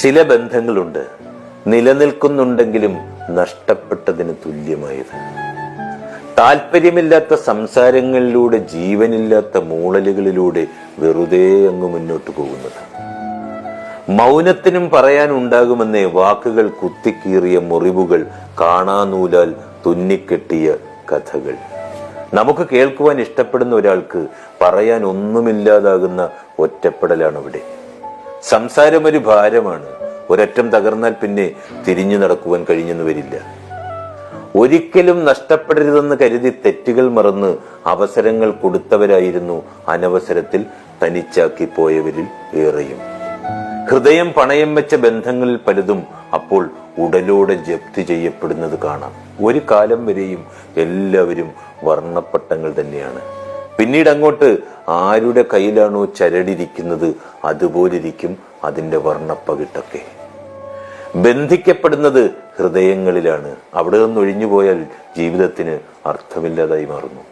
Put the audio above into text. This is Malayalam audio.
ചില ബന്ധങ്ങളുണ്ട്. നിലനിൽക്കുന്നുണ്ടെങ്കിലും നഷ്ടപ്പെട്ടതിന് തുല്യമായത് താല്പര്യമില്ലാത്ത സംസാരങ്ങളിലൂടെ ജീവനില്ലാത്ത മൂളലുകളിലൂടെ വെറുതെ അങ്ങ് മുന്നോട്ട് പോകുന്നത് മൗനത്തിനും പറയാനുണ്ടാകുമെന്നേ വാക്കുകൾ കുത്തിക്കീറിയ മുറിവുകൾ കാണാനൂലാൽ തുന്നിക്കെട്ടിയ കഥകൾ. നമുക്ക് കേൾക്കുവാൻ ഇഷ്ടപ്പെടുന്ന ഒരാൾക്ക് പറയാൻ ഒന്നുമില്ലാതാകുന്ന ഒറ്റപ്പെടലാണ് ഇവിടെ. സംസാരം ഒരു ഭാരമാണ്. ഒരറ്റം തകർന്നാൽ പിന്നെ തിരിഞ്ഞു നടക്കുവാൻ കഴിഞ്ഞെന്ന് വരില്ല. ഒരിക്കലും നഷ്ടപ്പെടരുതെന്ന് കരുതി തെറ്റുകൾ മറന്ന് അവസരങ്ങൾ കൊടുത്തവരായിരുന്നു അനവസരത്തിൽ തനിച്ചാക്കി പോയവരിൽ ഏറെയും. ഹൃദയം പണയം വെച്ച ബന്ധങ്ങളിൽ പലതും അപ്പോൾ ഉടലോടെ ജപ്തി ചെയ്യപ്പെടുന്നത് കാണാം. ഒരു കാലം വരെയും എല്ലാവരും വർണപ്പട്ടങ്ങൾ തന്നെയാണ്. പിന്നീട് അങ്ങോട്ട് ആരുടെ കയ്യിലാണോ ചരടിരിക്കുന്നത് അതുപോലിരിക്കും അതിന്റെ വർണപ്പകിട്ടൊക്കെ. ബന്ധിക്കപ്പെടുന്നത് ഹൃദയങ്ങളിലാണ്. അവിടെ നിന്ന് ഒഴിഞ്ഞുപോയാൽ ജീവിതത്തിന് അർത്ഥമില്ലാതായി മാറുന്നു.